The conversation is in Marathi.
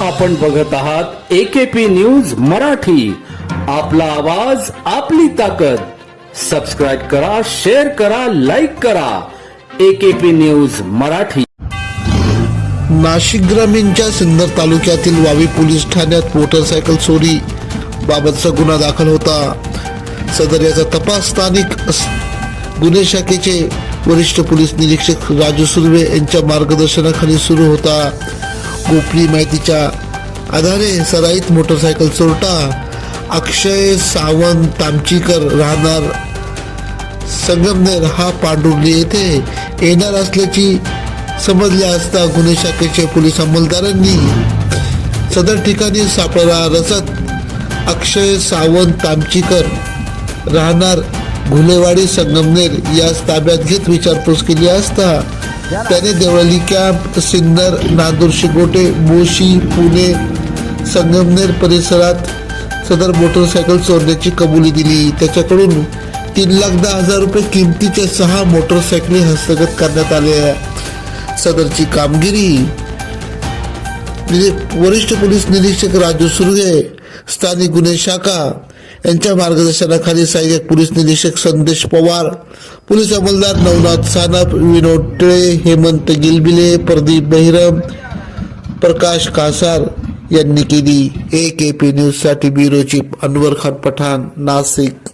आपण बघत आहात एकेपी न्यूज मराठी. आपला आवाज आपली ताकद. सबस्क्राईब करा शेअर करा लाईक करा. AKP news Marathi. नाशिक ग्रामीणच्या सिन्नर तालुक्यातील वावी पोलीस ठाण्यात मोटरसायकल चोरी बाबतचा गुन्हा दाखल होता. सदर याचा तपास स्थानिक गुन्हे शाखेचे वरिष्ठ पोलीस निरीक्षक राजू सुर्वे यांच्या मार्गदर्शनाखाली सुरू होता. गोपनीय माहितीच्या आधारे सराईत मोटरसायकल चोरटा अक्षय सावंत तामचीकर राहणार. संगमनेर हा पांडुर्ली येथे येणार असल्याची समजले असता गुन्हे शाखेचे पोलीस अंमलदारांनी सदर ठिकाणी सापळा रचत अक्षय सावंत तामचीकर राहणार. घुलेवाडी संगमनेर या ताब्यात घेत विचारपूस केली असता त्याने देवळली कॅम्प सिन्नर नांदूर शिकोटे मोशी पुणे संगमनेर परिसरात सदर मोटरसायकल चोरण्याची कबुली दिली. त्याच्याकडून तीन लाख दहा हजार रुपये किमतीच्या सहा मोटरसायकली हस्तगत करण्यात आल्या सदरची कामगिरी वरिष्ठ पोलीस निरीक्षक राजू सुर्वे स्थानिक गुन्हे शाखा यांच्या मार्गदर्शनाखाली सहाय्यक पोलीस निरीक्षक संदेश पवार पोलीस अंमलदार नवनाथ सानप विनोद टिळे हेमंत गिलबिले प्रदीप बहिरम प्रकाश कासार यांनी केली. ए के पी न्यूजसाठी ब्युरो चीफ अनवर खान पठाण नाशिक